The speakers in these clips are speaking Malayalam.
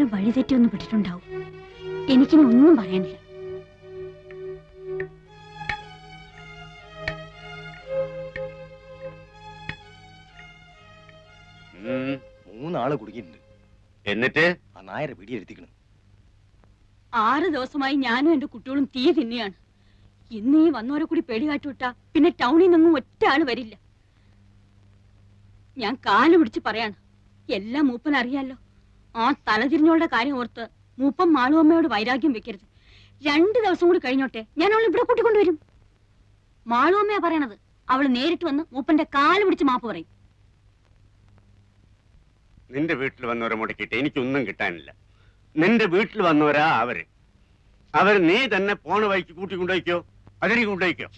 എവിടെയെങ്കിലും വഴിതെറ്റി ഒന്ന് വിട്ടിട്ടുണ്ടാവും എനിക്കിനി ഒന്നും പറയാനില്ല. മൂന്നാൾ കുടുങ്ങിയിട്ടുണ്ട്. എന്നിട്ട്? ആ നായരെ പിടിയെടുത്തിക്കണം ആറ് ദിവസമായി ഞാനും എന്റെ കുട്ടികളും തീ തിന്നെയാണ്. ഇന്ന് ഈ വന്നവരെ കൂടി പേടി കാട്ടുവിട്ടാ പിന്നെ ടൗണിൽ നിന്നും ഒറ്റ ആൾ വരില്ല. ഞാൻ കാലു പിടിച്ച് പറയാണ് എല്ലാം മൂപ്പൻ അറിയാലോ ആ തലതിരിഞ്ഞോളുടെ കാര്യം ഓർത്ത് മൂപ്പം മാളുവമ്മയോട് വൈരാഗ്യം വെക്കരുത്. രണ്ട് ദിവസം കൂടി കഴിഞ്ഞോട്ടെ ഞാൻ അവൾ ഇവിടെ കൂട്ടിക്കൊണ്ടുവരും. മാളുവമ്മയാ പറയണത്. അവൾ നേരിട്ട് വന്ന് മൂപ്പന്റെ കാൽ പിടിച്ച് മാപ്പ് പറയും. നിന്റെ വീട്ടിൽ വന്നവരെ മുടക്കിയിട്ട് എനിക്കൊന്നും കിട്ടാനില്ല. നിന്റെ വീട്ടിൽ വന്നവരാ അവർ. അവർ നീ തന്നെ പോണ വഴിക്ക് കൂട്ടി കൊണ്ടുപോയിക്കോ അതിനെ കൊണ്ടുപോയിക്കോ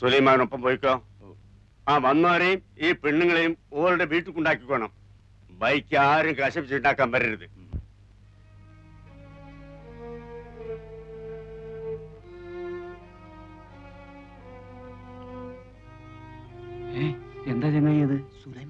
സുലൈമാനൊപ്പം പോയിക്കോ. ആ വന്നവരെയും ഈ പെണ്ണുങ്ങളെയും ഓരുടെ വീട്ടിൽ കൊണ്ടാക്കിക്കോണം. ബൈക്ക് ആരും കശപിച്ചുണ്ടാക്കാൻ വരരുത് എന്താ ചങ്ങായി അത് സുലൈമാനിക്കാണല്ലോ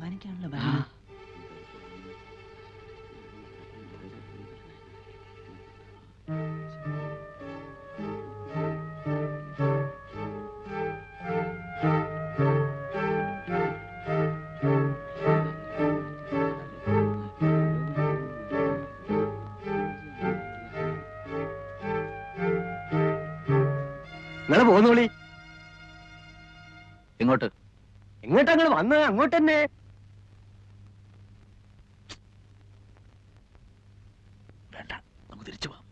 നിങ്ങൾ പോന്നോളി എങ്ങോട്ട് എങ്ങോട്ടാ? നിങ്ങൾ വന്നത് അങ്ങോട്ട് തന്നെ വേണ്ട നമുക്ക് തിരിച്ചു പോവാം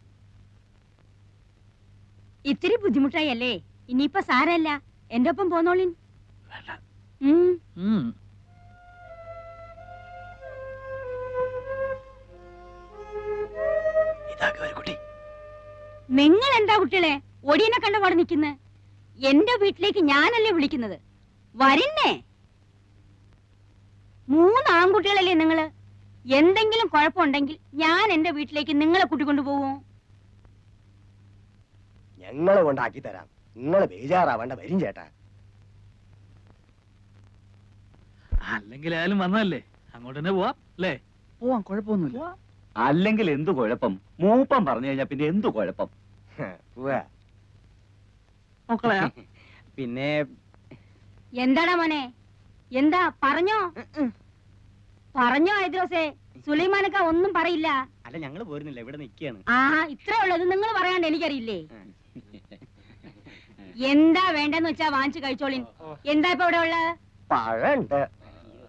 ഇത്തിരി ബുദ്ധിമുട്ടായല്ലേ? അല്ലേ ഇനിയിപ്പൊ സാരല്ല. എന്റെ ഒപ്പം പോന്നോളിൻ. വേണ്ട. ഉം. ഉം. ഇതാ കുട്ടി നിങ്ങൾ എന്താ കുട്ടികളെ? ഒടിയനെ കണ്ട പാടെ നിൽക്കുന്നത് എന്റെ വീട്ടിലേക്ക് ഞാനല്ലേ വിളിക്കുന്നത്? വരിന്നേ? മൂന്ന് ആൺകുട്ടികളല്ലേ നിങ്ങൾ? എന്തെങ്കിലും കുഴപ്പമുണ്ടെങ്കിൽ ഞാൻ എന്റെ വീട്ടിലേക്ക് നിങ്ങളെ കൂട്ടിക്കൊണ്ടു പോവും? ഞങ്ങളെ കൊണ്ടാക്കി തരാം. നിങ്ങൾ ബേജാറാവേണ്ട. വരും ചേട്ടാ. അല്ലെങ്കിൽ ആയാലും വന്നതല്ലേ? അങ്ങോട്ട് തന്നെ പോവാം അല്ലേ? പോവാം കുഴപ്പമൊന്നുമില്ല. അല്ലെങ്കിൽ എന്തു കുഴപ്പം? മൂപ്പം പറഞ്ഞു കഴിഞ്ഞാ പിന്നെ എന്തു കുഴപ്പം? പോവാ. മക്കളെ പിന്നെ എന്താടാ മോനെ? എന്താ? പറഞ്ഞോ? പറഞ്ഞോ ഹൈദ്രോസേ. സുലൈമാനക്ക ഒന്നും പറയില്ല. അല്ല ഞങ്ങൾ പോരുന്നില്ല. ഇവിടെ നിക്കാണ്. ആ ഇത്രേ ഉള്ളത് നിങ്ങൾ പറയാണ്ട് എനിക്കറിയില്ലേ? എന്താ വേണ്ടെന്ന് വെച്ചാ വാങ്ങിച്ചു കഴിച്ചോളിൻ. എന്താ ഇപ്പൊ ഇവിടെ ഉള്ളത്? പഴണ്ട്.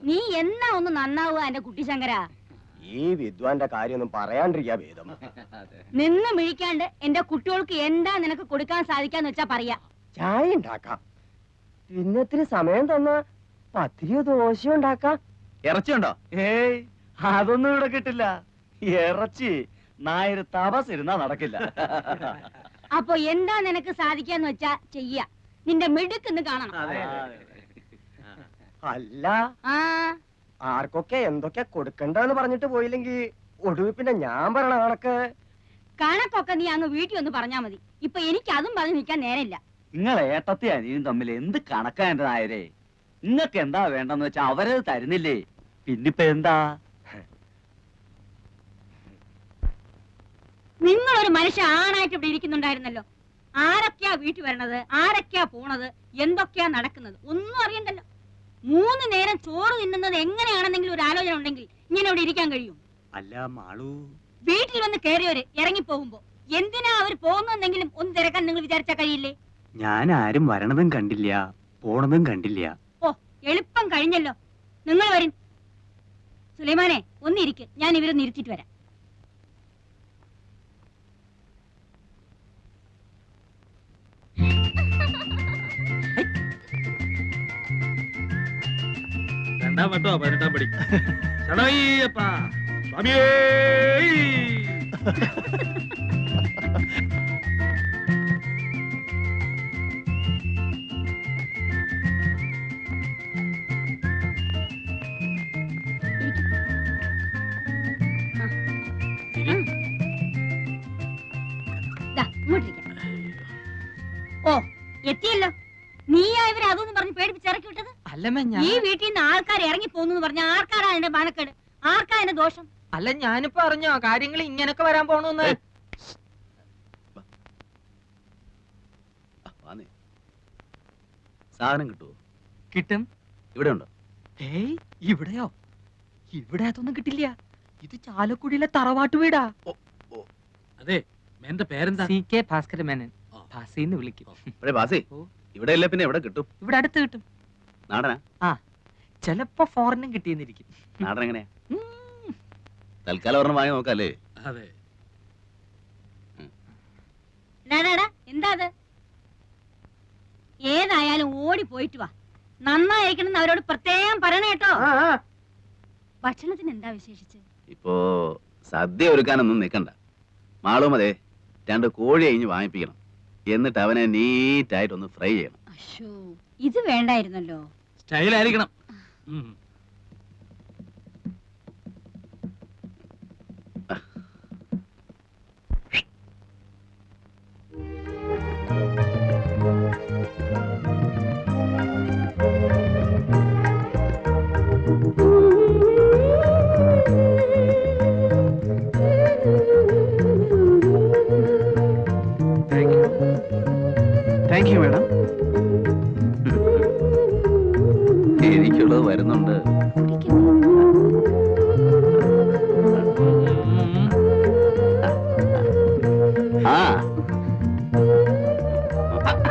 നീ എന്നാ ഒന്ന് നന്നാവുക എന്റെ കുട്ടി ശങ്കര ഈ വിദ്വാന്റെ കാര്യമൊന്നും പറയാണ്ടിരിക്കാ വേദം നിന്ന് മിഴിക്കാണ്ട് എന്റെ കുട്ടികൾക്ക് എന്താ നിനക്ക് കൊടുക്കാൻ സാധിക്കാന്ന് വെച്ചാ പറയാ. ചായ ഉണ്ടാക്കാം. പിന്നത്തിന് സമയം തന്ന പത്തിരിയോ ദോശയോ ഉണ്ടാക്കാം. ഇറച്ചിയുണ്ടോ? ഏയ് അതൊന്നും ഇവിടെ കിട്ടില്ല. ഇറച്ചി നായര് തപസ് ഇരുന്നാ നടക്കില്ല. അപ്പൊ എന്താ നിനക്ക് സാധിക്കാന്ന് വെച്ചാ ചെയ്യ. നിന്റെ മിടുക്കെന്ന് കാണണം. അല്ല. ആ. ആർക്കൊക്കെ എന്തൊക്കെ കൊടുക്കണ്ടെന്ന് പറഞ്ഞിട്ട് പോയില്ലെങ്കി ഒടുവിൽ പിന്നെ ഞാൻ പറയണ കണക്ക്? കണക്കൊക്കെ നീ അങ്ങ് വീട്ടിൽ ഒന്ന് പറഞ്ഞാ മതി. ഇപ്പൊ എനിക്ക് അതും പറഞ്ഞു നിൽക്കാൻ നേരമില്ല. നിങ്ങൾ ഏട്ടത്തെ അനിയും തമ്മിൽ എന്ത് കണക്കാ എന്റെ നായരെ നിങ്ങൾക്ക് എന്താ വേണ്ടെന്ന് വെച്ചാ അവരത് തരുന്നില്ലേ? പിന്നിപ്പ എന്താ? നിങ്ങളൊരു മനുഷ്യ ആണായിട്ട് ഇവിടെ ഇരിക്കുന്നുണ്ടായിരുന്നല്ലോ. ആരൊക്കെയാ വീട്ടിൽ വരണത്? ആരൊക്കെയാ പോണത്? എന്തൊക്കെയാ നടക്കുന്നത്? ഒന്നും അറിയണ്ടല്ലോ. മൂന്ന് നേരം ചോറ് തിന്നുന്നത് എങ്ങനെയാണെന്നെങ്കിലും ഒരു ആലോചന ഉണ്ടെങ്കിൽ ഇങ്ങനെ ഇവിടെ ഇരിക്കാൻ കഴിയും. അല്ല മാളു. വീട്ടിൽ വന്ന് കയറിയവര് ഇറങ്ങി പോകുമ്പോ എന്തിനാ അവർ പോകുന്നെങ്കിലും ഒന്ന് തിരക്കാൻ നിങ്ങൾ വിചാരിച്ചാ കഴിയില്ലേ? ഞാൻ ആരും വരണതും കണ്ടില്ല പോണതും കണ്ടില്ല. ഓ എളുപ്പം കഴിഞ്ഞല്ലോ. നിങ്ങൾ വരും. സുലൈമാനെ ഒന്നിരിക്കും. ഞാൻ ഇവരൊന്ന് ഇരുത്തിട്ട് വരാം. രണ്ടാം വട്ടോ പതിനെട്ടാം പടി. സ്വാമിയേ. ഓ എത്തിയല്ലോ. നീയാ ഇവരെ അതൊന്നും പറഞ്ഞ് പേടിപ്പിച്ച് ഇറക്കി വിട്ടത്? അല്ലമ്മ ഈ വീട്ടിൽ നിന്ന് ആൾക്കാർ ഇറങ്ങി പോകുന്നു പറഞ്ഞ ആർക്കാരാ എന്റെ പണക്കേട്? ആർക്കാ എന്റെ ദോഷം? അല്ല ഞാനിപ്പോ അറിഞ്ഞോ? കാര്യങ്ങൾ ഇങ്ങനൊക്കെ വരാൻ പോണെന്ന്. സാധനം കിട്ടുമോ കിട്ടും. ഇവിടെ ഉണ്ടോ ഏയ് ഇവിടെയോ? ഇവിടെ അതൊന്നും കിട്ടില്ല. ഇത് ചാലക്കുടിയിലെ തറവാട്ടു വീടാ. അതെ എന്റെ പേരെന്താ? C K Bhaskara Menon. ഭാസിന്ന് വിളിക്കും. ഇവിടെ അല്ലേ പിന്നെ എവിടെ കിട്ടും? ഇവിടെ അടുത്ത് കിട്ടും. നാടനാ? ചിലപ്പോ ഫോറിനും കിട്ടിയെന്നിരിക്കും. നാടൻ എങ്ങനെയാ തൽക്കാലം ഒരെണ്ണം വാങ്ങി നോക്കാല്ലേ? അതെ. ഡാടാ എന്താ അത്? ഏതായാലും ഓടി പോയിട്ട് വാ. നന്നായിരിക്കണം അവരോട് പ്രത്യേകം പറയണ കേട്ടോ. ഭക്ഷണത്തിന് എന്താ വിശേഷിച്ച്? ഇപ്പോ സദ്യ ഒരുക്കാനൊന്നും നിക്കണ്ട. മാളും അതെ രണ്ട് കോഴി കഴിഞ്ഞ് വാങ്ങിപ്പിക്കണം. എന്നിട്ട് അവനെ നീറ്റായിട്ടൊന്ന് ഫ്രൈ ചെയ്യണം. അശോ ഇത് വേണ്ടായിരുന്നല്ലോ. സ്റ്റൈലായിരിക്കണം.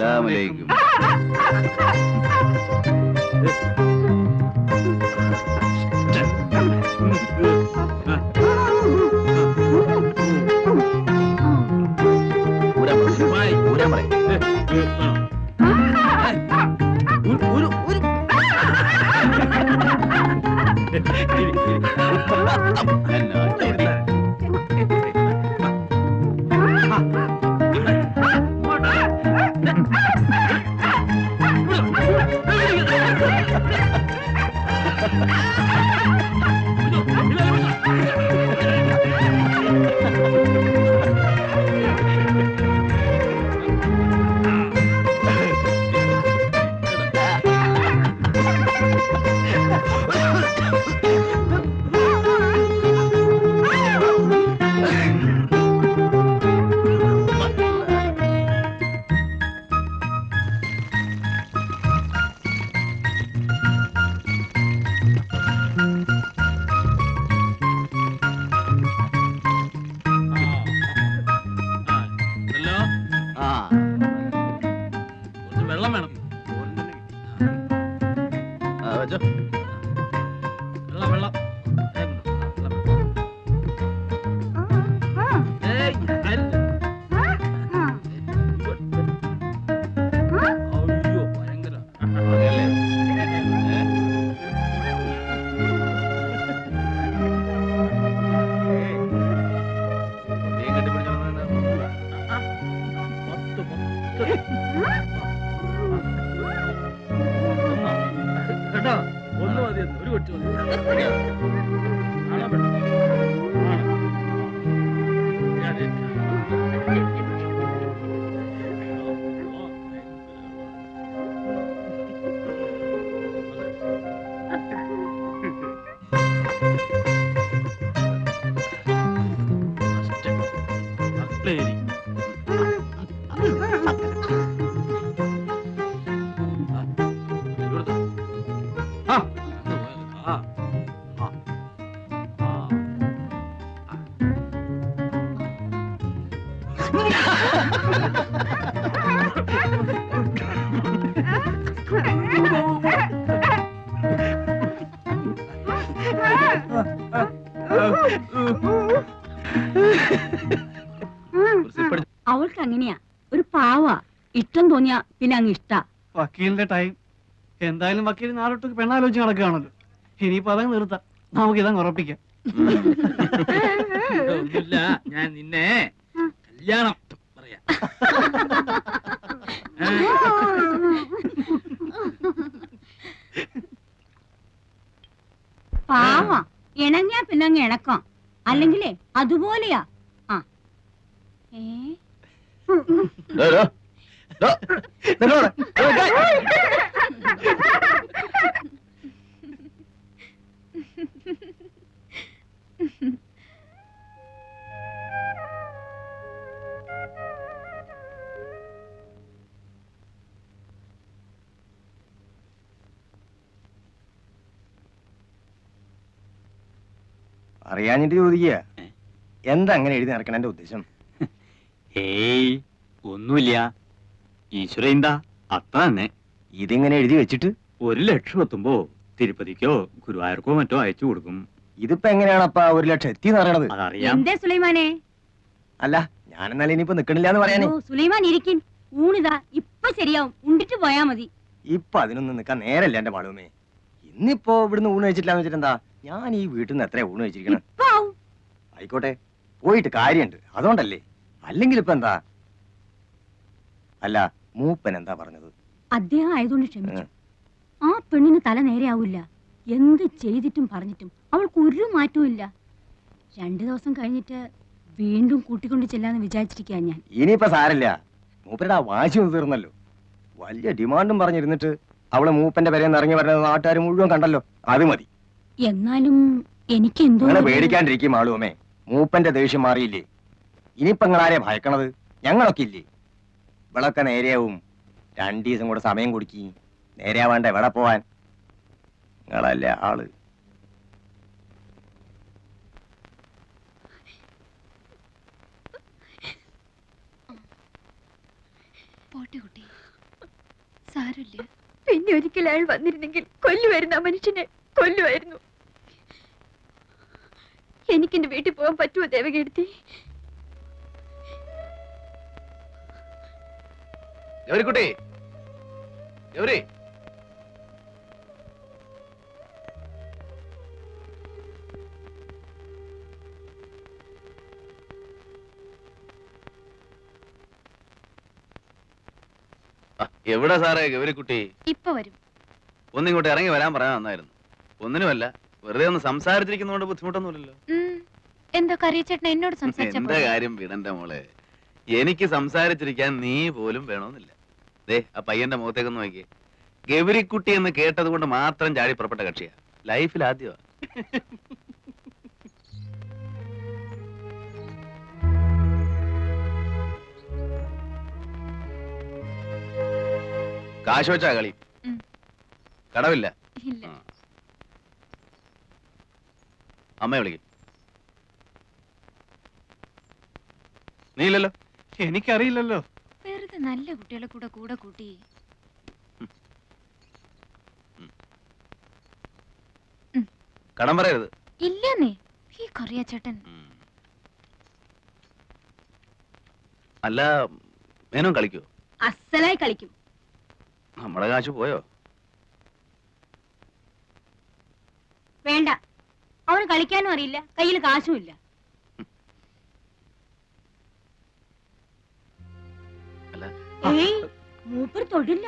സലാമലൈക്കും തോന്നിയാ പിന്നെ അങ്ങ് ഇഷ്ടാ. വക്കീലിന്റെ ടൈം എന്തായാലും വക്കീൽ നാളോട്ട് പെണ്ണാലോചിച്ച് നടക്കുകയാണല്ലോ. ഇനിയിപ്പോ അതങ്ങ് നിർത്താം. നമുക്ക് ഇതങ്ങ് ഉറപ്പിക്കാം. ഒന്നുമില്ല ഞാൻ നിന്നെ കല്യാണം പറയാം. പാവ. ഇണങ്ങിയാ പിന്നെ അങ്ങ് ഇണക്കാം. അല്ലെങ്കിലേ അതുപോലെയാ. ആ. ഏ? അറിയാഞ്ഞിട്ട് ചോദിക്കുക. എന്താ അങ്ങനെ എഴുതി നടക്കണ എന്റെ ഉദ്ദേശം? ഏയ് ഒന്നുമില്ല. ഈശ്വര എന്താ അത്ര തന്നെ ഇതിങ്ങനെ എഴുതി വെച്ചിട്ട്? ഒരു ലക്ഷം എത്തുമ്പോ തിരുപ്പതിക്കോ ഗുരുവായൂർക്കോ മറ്റോ അയച്ചു കൊടുക്കും. ഇതിപ്പോ അപ്പ ഒരു ലക്ഷം എത്തി പറയണത് അതറിയാം. എന്തേ സുലൈമാനെ? അല്ല ഞാനെന്നാലും ഇനിയിപ്പോ നിക്കണില്ല എന്ന് പറയാനേ. ഓ, സുലൈമാൻ ഇരിക്കിൻ ഊണിതാ ഇപ്പൊ ശരിയാവും. ഉണ്ടിട്ട് പോയാ മതി. ഇപ്പൊ അതിനൊന്നും നിക്കാൻ നേരല്ല എന്റെ മാളൂമേ. ഇന്നിപ്പോ ഇവിടുന്ന് ഊണ് കഴിച്ചിട്ടില്ലാന്ന് വെച്ചിട്ടെന്താ? ഞാൻ ഈ വീട്ടിൽ നിന്ന് എത്ര ഊണ് കഴിച്ചിരിക്കണം? ഇപ്പൊ ആവും. ആയിക്കോട്ടെ പോയിട്ട് കാര്യണ്ട്. അതുകൊണ്ടല്ലേ. അല്ലെങ്കിൽ ഇപ്പൊ എന്താ? അല്ല മൂപ്പൻ എന്താ പറഞ്ഞത്? അദ്ദേഹം ആയതുകൊണ്ട് ക്ഷമിച്ചു. ആ. പെണ്ണിന് തല നേരെയാവില്ല എന്ത് ചെയ്തിട്ടും പറഞ്ഞിട്ടും അവൾക്ക് ഒരു മാറ്റവും ഇല്ല. രണ്ടു ദിവസം കഴിഞ്ഞിട്ട് വീണ്ടും കൂട്ടിക്കൊണ്ട് ചെല്ലാന്ന് വിചാരിച്ചിരിക്കുക ഞാൻ. ഇനിയിപ്പോ സാരല്ല മൂപ്പരുടെ ആ വാശി ഒന്ന് തീർന്നല്ലോ. വലിയ ഡിമാൻഡും പറഞ്ഞിരുന്നിട്ട് അവളെ മൂപ്പന്റെ പേരെ ഇറങ്ങി വരുന്നത് നാട്ടുകാർ മുഴുവൻ കണ്ടല്ലോ. അത് മതി. എന്നാലും എനിക്ക് എന്തോ പേടിക്കാണ്ടിരിക്കും ആളുമേ മൂപ്പന്റെ ദേഷ്യം മാറിയില്ലേ? ഇനിയിപ്പങ്ങളാരെ ഭയക്കണത്? ഞങ്ങളൊക്കെ ഇല്ലേ? ഇവളൊക്കെ നേരെയാവും. രണ്ടു ദിവസം കൂടെ സമയം കൊടുക്കി. നേരെയാവാണ്ട് എവിടെ പോവാൻ? നിങ്ങളല്ലേ ആൾ. പോട്ടെ കുട്ടി. പിന്നെ ഒരിക്കൽ അയാൾ വന്നിരുന്നെങ്കിൽ കൊല്ലുമായിരുന്നു ആ മനുഷ്യനെ. കൊല്ലുമായിരുന്നു. എനിക്കെന്റെ വീട്ടിൽ പോകാൻ പറ്റുമോ ദേവകീർത്തി? ഗൗരിക്കുട്ടി ഗൗരി. എവിടെ സാറേ ഗൗരിക്കുട്ടി ഇപ്പൊ വരും. ഒന്നിങ്ങോട്ട് ഇറങ്ങി വരാൻ പറയാൻ നന്നായിരുന്നു. ഒന്നിനുമല്ല വെറുതെ ഒന്ന് സംസാരിച്ചിരിക്കുന്നതുകൊണ്ട് ബുദ്ധിമുട്ടൊന്നുമില്ലല്ലോ. എന്താ കറിയച്ചേട്ടൻ എന്നോട് എന്റെ എന്താ കാര്യം വിടന്റെ മോളെ? എനിക്ക് സംസാരിച്ചിരിക്കാൻ നീ പോലും വേണമെന്നില്ല. ദേ ആ പയ്യന്റെ മുഖത്തേക്ക് നോക്കി നോക്കിയേ. ഗൗരിക്കുട്ടി എന്ന് കേട്ടത് കൊണ്ട് മാത്രം ചാടി പുറപ്പെട്ട കക്ഷിയാ. ലൈഫിൽ ആദ്യമാ. കാശ് വെച്ചാ കളി. കടവില്ല. അമ്മയെ വിളിക്കും. നീ ഇല്ലല്ലോ? എനിക്കറിയില്ലല്ലോ. നല്ല കുട്ടികളെ കൂടെ കൂടെ കൂട്ടി. കടം പറയരുത്. ഇല്ലെന്നേ. ഈ കറിയ ചേട്ടൻ അല്ല മേനോ കളിക്കോ? അസലായി കളിക്കും. നമ്മളെ കാശ് പോയോ? വേണ്ട. അവന് കളിക്കാനും അറിയില്ല. കയ്യിൽ കാശും ഇല്ല. മൂപ്പർ തൊടില്ല.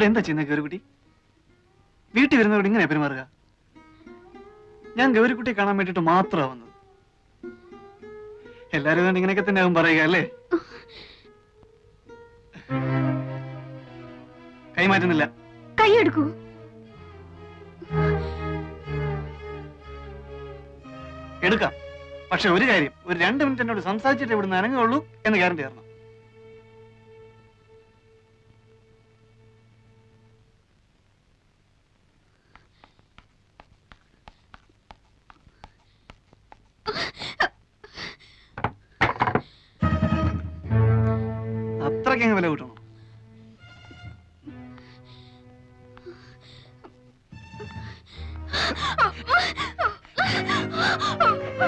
ഇവിടെ എന്താ ചെയ്യുന്നത് ഗൗരിക്കുട്ടി? വീട്ടിൽ വരുന്നവരോട് ഇങ്ങനെ പെരുമാറുക? ഞാൻ ഗൗരിക്കുട്ടിയെ കാണാൻ വേണ്ടിട്ട് മാത്രമാ വന്നത്. എല്ലാരും കണ്ട് ഇങ്ങനെയൊക്കെ തന്നെ ആകും പറയുക അല്ലേ? കൈമാറ്റുന്നില്ല കൈയെടുക്കൂ എടുക്കാം. പക്ഷെ ഒരു കാര്യം ഒരു രണ്ട് മിനിറ്റ് എന്നോട് സംസാരിച്ചിട്ട് ഇവിടുന്ന് അനങ്ങുള്ളൂ എന്ന് ഗ്യാരണ്ടി തരണം.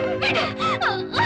Oh,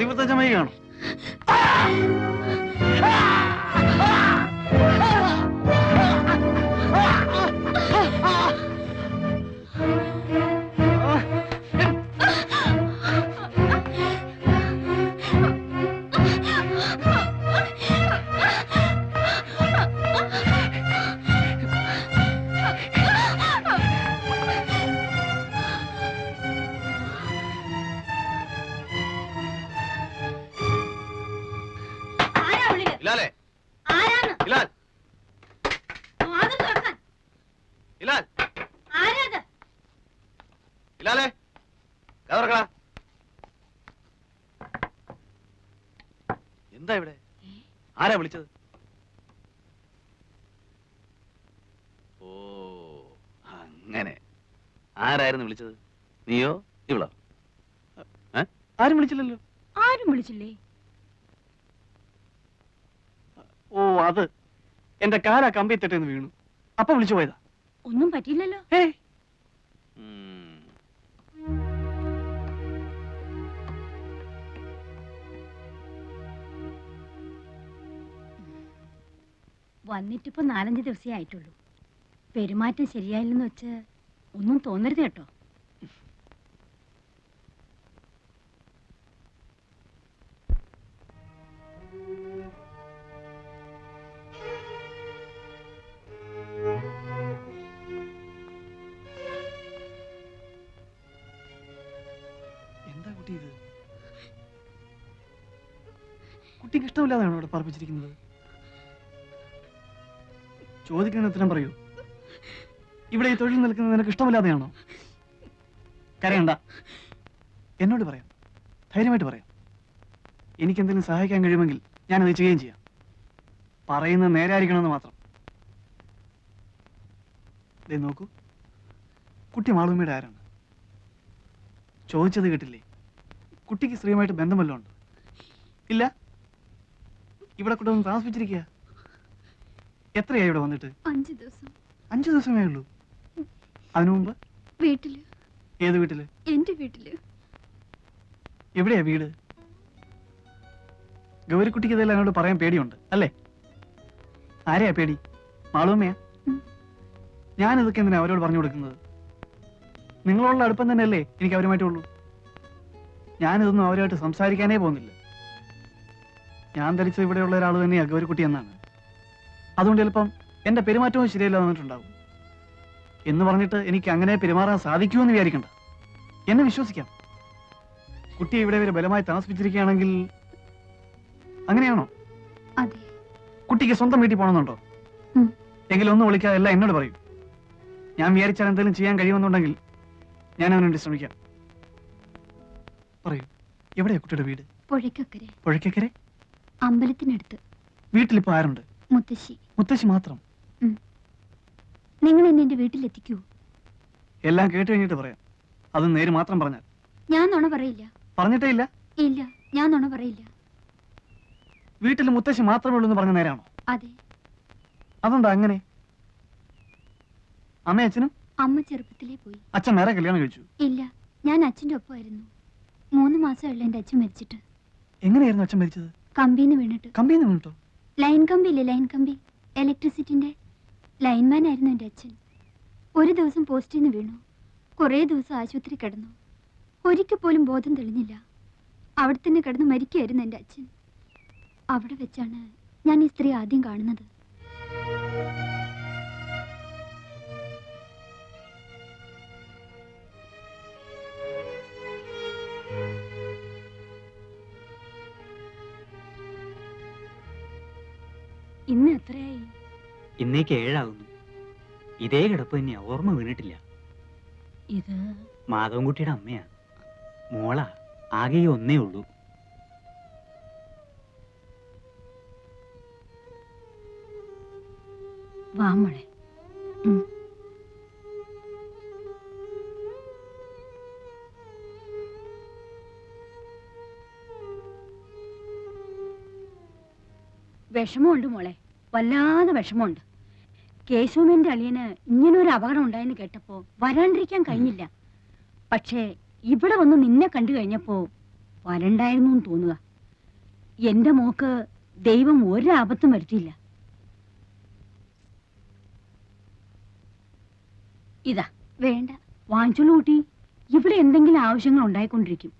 പതിവ്രതമായി കാണും. ആരാ വിളിച്ചത്? ഓ അങ്ങനെ. ആരായിരുന്നു വിളിച്ചത്? നീയോ? ഇവളോ? ആരും വിളിച്ചില്ലല്ലോ. ആരും വിളിച്ചില്ലേ? ഓ അത്. എന്റെ കാലാ കമ്പി തട്ടേന്ന് വീണു. അപ്പൊ വിളിച്ചു പോയതാ. ഒന്നും പറ്റിയില്ലല്ലോ. ഏയ് ഉം. വന്നിട്ടിപ്പോ നാലഞ്ച് ദിവസമേ ആയിട്ടുള്ളൂ. പെരുമാറ്റം ശരിയായില്ലെന്ന് വെച്ച് ഒന്നും തോന്നരുത് കേട്ടോ. എന്താ കുട്ടി ഇത്? കുട്ടിക്ക് ഇഷ്ടമില്ലാതാണോ അവിടെ പറപ്പിച്ചിരിക്കുന്നത് ചോദിക്കുന്ന ഉത്തരം പറയൂ. ഇവിടെ ഈ തൊഴിൽ നിൽക്കുന്നത് നിനക്ക് ഇഷ്ടമില്ലാതെയാണോ? കരയണ്ട. എന്നോട് പറയാം. ധൈര്യമായിട്ട് പറയാം. എനിക്ക് എന്തെങ്കിലും സഹായിക്കാൻ കഴിയുമെങ്കിൽ ഞാനത് ചെയ്യുകയും ചെയ്യാം. പറയുന്നത് നേരായിരിക്കണമെന്ന് മാത്രം. ദേ നോക്കൂ. കുട്ടി മാളുമ്മയുടെ ആരാണ്? ചോദിച്ചത് കേട്ടില്ലേ? കുട്ടിക്ക് സ്ത്രീയുമായിട്ട് ബന്ധമല്ലോ ഉണ്ട്? ഇല്ല? ഇവിടെ കുട്ടി ഒന്ന് താമസിപ്പിച്ചിരിക്കുക എത്രയായി ഇവിടെ വന്നിട്ട്? അഞ്ചു ദിവസം. അഞ്ചു ദിവസമേ ഉള്ളൂ. അതിനു മുമ്പ്? വീട്ടിൽ. ഏത് വീട്ടിൽ? എന്റെ വീട്ടിൽ. എവിടെയാ വീട്? ഗൗരിക്കുട്ടിക്ക് ഇതെല്ലാം എന്നോട് പറയാൻ പേടിയുണ്ട് അല്ലേ? ആരെയാ പേടി? മാളൂമ്മയാ? ഞാൻ ഇതൊക്കെ എന്തിനാ അവരോട് പറഞ്ഞു കൊടുക്കുന്നത്? നിങ്ങളോടുള്ള അടുപ്പം തന്നെയല്ലേ എനിക്ക് അവരുമായിട്ടുള്ളൂ ഞാനിതൊന്നും അവരുമായിട്ട് സംസാരിക്കാനേ പോകുന്നില്ല. ഞാൻ ധരിച്ച ഇവിടെയുള്ള ഒരാൾ തന്നെയാ ഗൗരിക്കുട്ടി എന്നാണ്. അതുകൊണ്ട് ചിലപ്പം എന്റെ പെരുമാറ്റവും ശരിയല്ല വന്നിട്ടുണ്ടാവും. എന്ന് പറഞ്ഞിട്ട് എനിക്ക് അങ്ങനെ പെരുമാറാൻ സാധിക്കുമെന്ന് വിചാരിക്കണ്ട. എന്നെ വിശ്വസിക്കാം. കുട്ടിയെ ഇവിടെ വരെ ബലമായി താമസിപ്പിച്ചിരിക്കുകയാണെങ്കിൽ അങ്ങനെയാണോ? കുട്ടിക്ക് സ്വന്തം വീട്ടിൽ പോകണമെന്നുണ്ടോ. എങ്കിലും ഒന്നും വിളിക്കാതെ എല്ലാം എന്നോട് പറയും. ഞാൻ വിചാരിച്ചാൽ എന്തെങ്കിലും ചെയ്യാൻ കഴിയുമെന്നുണ്ടെങ്കിൽ ഞാൻ അവനെ ശ്രമിക്കാം. പറയൂ എവിടെയാ കുട്ടിയുടെ വീട്? പുഴയ്ക്കക്കരെ. പുഴയ്ക്കക്കരെ? അമ്പലത്തിനടുത്ത്. വീട്ടിലിപ്പോ ആരുണ്ട്? മുത്തശ്ശി. മുത്തശ്ശി മാത്രം. നിങ്ങൾ എന്നെ എന്റെ വീട്ടിലെത്തിക്കൂ. എല്ലാം കേട്ട് കഴിഞ്ഞിട്ട് പറയാം. അത് നേര് മാത്രം പറഞ്ഞാൽ. ഞാൻ നുണ പറയില്ല. പറഞ്ഞിട്ടേ ഇല്ല? ഇല്ല ഞാൻ നുണ പറയില്ല. വീട്ടിൽ മുത്തശ്ശി മാത്രമേ ഉള്ളൂ എന്ന് പറഞ്ഞ നേരാണോ? അതെ. അതെന്താ അങ്ങനെ? അമ്മ അച്ഛനും? അമ്മ ചെറുപ്പത്തിലേ പോയി. അച്ഛൻ നേരെ കല്യാണം കഴിച്ചു. ഇല്ല ഞാൻ അച്ഛന്റെ ഒപ്പമായിരുന്നു. മൂന്ന് മാസമല്ല എന്റെ അച്ഛൻ മരിച്ചിട്ട്. എങ്ങനെയായിരുന്നു അച്ഛൻ മരിച്ചത്? കമ്പിന്ന് വീണിട്ട്. കമ്പിന്ന് വീണിട്ടോ? ലൈൻ കമ്പി ഇല്ലേ ലൈൻ കമ്പി? ഇലക്ട്രിസിറ്റിന്റെ ലൈൻമാൻ ആയിരുന്നു എന്റെ അച്ഛൻ. ഒരു ദിവസം പോസ്റ്റിൽ നിന്ന് വീണു. കുറേ ദിവസം ആശുപത്രി കിടന്നു. ഒരിക്കൽ പോലും ബോധം തെളിഞ്ഞില്ല. അവിടെ തന്നെ കിടന്ന് മരിക്കുകയായിരുന്നു എന്റെ അച്ഛൻ. അവിടെ വെച്ചാണ് ഞാൻ ഈ സ്ത്രീ ആദ്യം കാണുന്നത്. ഇന്ന് എത്രയായി? ഇന്നേക്ക് ഏഴാകുന്നു ഇതേ കിടപ്പ് തന്നെയാ. ഓർമ്മ വീണിട്ടില്ല. ഇത് മാധവൻകുട്ടിയുടെ അമ്മയാ. മോള. ആകെ ഒന്നേ ഉള്ളൂ. വാമളെ വിഷമമുണ്ട് മോളെ. വല്ലാതെ വിഷമമുണ്ട്. കേശവമേന്റെ അളിയന് ഇങ്ങനൊരു അപകടം ഉണ്ടായെന്ന് കേട്ടപ്പോ വരാണ്ടിരിക്കാൻ കഴിഞ്ഞില്ല. പക്ഷേ ഇവിടെ വന്ന് നിന്നെ കണ്ടു കഴിഞ്ഞപ്പോ വരണ്ടായിരുന്നു എന്ന് തോന്നുക. എന്റെ മോക്ക് ദൈവം ഒരു ആപത്തും വരുത്തിയില്ല. ഇതാ. വേണ്ട. വാങ്ങിച്ചോളൂ കൂട്ടി. ഇവിടെ എന്തെങ്കിലും ആവശ്യങ്ങൾ ഉണ്ടായിക്കൊണ്ടിരിക്കും.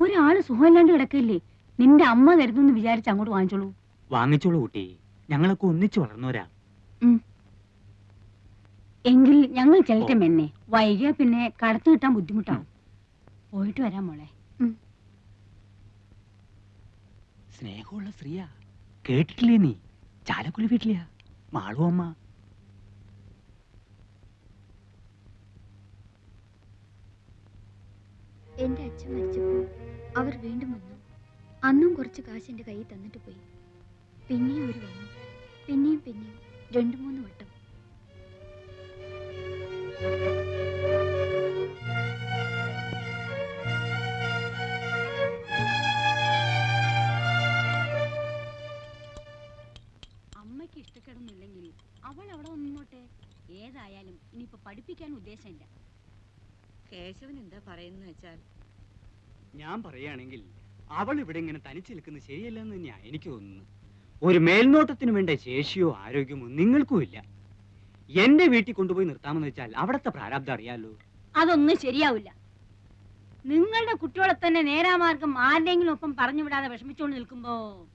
ഒരാൾ സുഖമില്ലാണ്ട് കിടക്കല്ലേ? നിന്റെ അമ്മ തരുന്നു വിചാരിച്ച് അങ്ങോട്ട് വാങ്ങിച്ചോളൂ. വാങ്ങിച്ചോളൂ കുട്ടി. ഞങ്ങളൊക്കെ ഒന്നിച്ചു വളർന്നവരാ. എങ്കിൽ ഞങ്ങൾ ചെല്ലട്ടെ മെന്നെ. വൈകിയ പിന്നെ കടത്തു കിട്ടാൻ ബുദ്ധിമുട്ടാവും. പോയിട്ട് വരാം മോളെ. സ്നേഹമുള്ള സ്ത്രീയാ. കേട്ടിട്ടില്ലേ നീ? ചാലക്കുലി വീട്ടിലെയാ. മാളു അമ്മ. എന്റെ അച്ഛൻ മരിച്ചപ്പോൾ അവർ വീണ്ടും വന്നു. അന്നും കുറച്ച് കാശ് എന്റെ കയ്യിൽ തന്നിട്ട് പോയി. പിന്നെയും ഒരു വേണം. പിന്നെയും പിന്നെയും രണ്ടു മൂന്ന് വട്ടം. അമ്മയ്ക്ക് ഇഷ്ടക്കേടൊന്നുമില്ലെങ്കിൽ അവൾ അവിടെ നിന്നോട്ടെ. ഏതായാലും ഇനിയിപ്പോ പഠിപ്പിക്കാൻ ഉദ്ദേശമില്ല. കേശവൻ എന്താ പറയുന്നത് വെച്ചാൽ ഞാൻ പറയുകയാണെങ്കിൽ അവൾ ഇവിടെ ഇങ്ങനെ തനിച്ച് നിൽക്കുന്നത് ശരിയല്ലെന്ന് തന്നെയാ എനിക്ക് തോന്നുന്നത്. ഒരു മേൽനോട്ടത്തിന് വേണ്ട ശേഷിയോ ആരോഗ്യമോ നിങ്ങൾക്കും ഇല്ല. എന്റെ വീട്ടിൽ കൊണ്ടുപോയി നിർത്താമെന്ന് വെച്ചാൽ അവിടത്തെ പ്രാരാബ്ദം അറിയാലോ? അതൊന്നും ശരിയാവില്ല. നിങ്ങളുടെ കുട്ടികളെ തന്നെ നേരാമാർഗം ആരുടെങ്കിലും ഒപ്പം പറഞ്ഞു വിടാതെ വിഷമിച്ചുകൊണ്ട് നിൽക്കുമ്പോ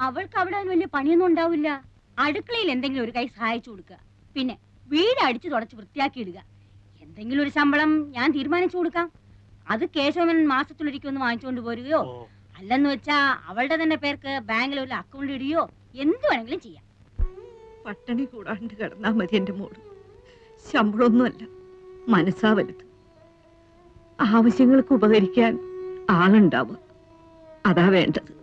അവൾക്ക് അവിടെ വലിയ പണിയൊന്നും ഉണ്ടാവില്ല. അടുക്കളയിൽ എന്തെങ്കിലും ഒരു കൈ സഹായിച്ചു കൊടുക്കുക. പിന്നെ വീട് അടിച്ചു തുടച്ച് വൃത്തിയാക്കി ഇടുക എന്തെങ്കിലും ഒരു ശമ്പളം ഞാൻ തീരുമാനിച്ചു കൊടുക്കാം. അത് കേശവൻ മാസത്തിലൊരിക്കൊന്ന് വാങ്ങിച്ചുകൊണ്ട് പോരുകയോ അല്ലെന്ന് വെച്ചാ അവളുടെ തന്നെ പേർക്ക് ഒരു അക്കൗണ്ട് ഇടിയോ? എന്ത് വേണമെങ്കിലും ചെയ്യാം. പട്ടണി കൂടാണ്ട് കിടന്നാ മതി എന്റെ മോൾ. ശമ്പളമൊന്നുമല്ല മനസ്സാ വലുത്. ആവശ്യങ്ങൾക്ക് ഉപകരിക്കാൻ ആളുണ്ടാവുക. അതാ വേണ്ടത്.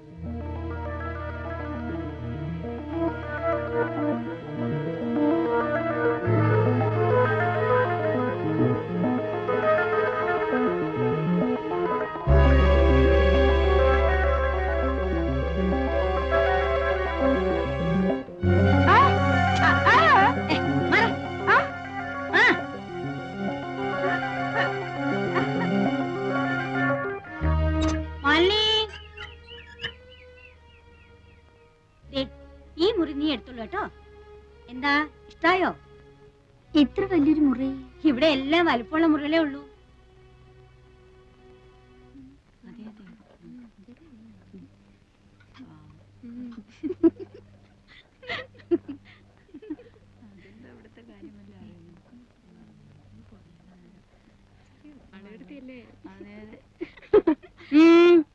കേട്ടോ? എന്താ ഇഷ്ടായോ? എത്ര വലിയൊരു മുറി. ഇവിടെ എല്ലാം വലുപ്പമുള്ള മുറികളേ ഉള്ളൂ. ഉം.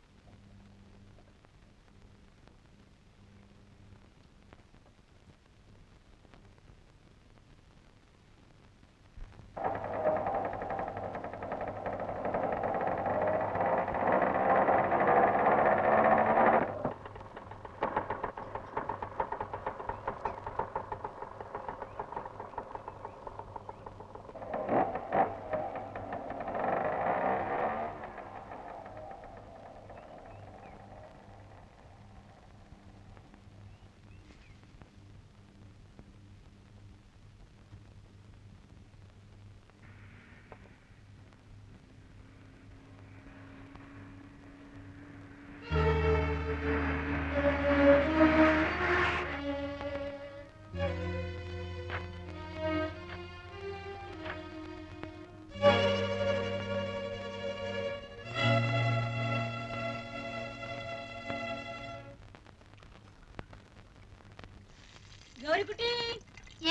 ഗൗരിക്കുട്ടി.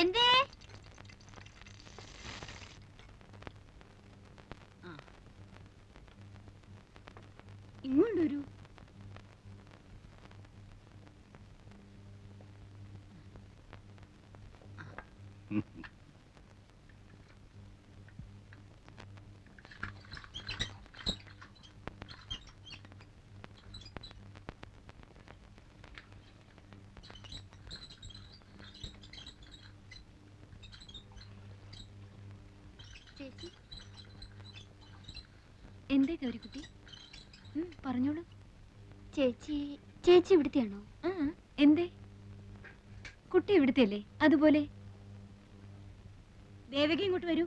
എന്തേ ഇങ്ങോട്ട് വരൂ ചേച്ചി എന്തേ ഗൗരിക്കുട്ടി? പറഞ്ഞോളൂ. ചേച്ചി ചേച്ചി ഇവിടുത്തെയാണോ? എന്തേ? കുട്ടി ഇവിടുത്തെ അല്ലേ അതുപോലെ. ദേവകി ഇങ്ങോട്ട് വരൂ.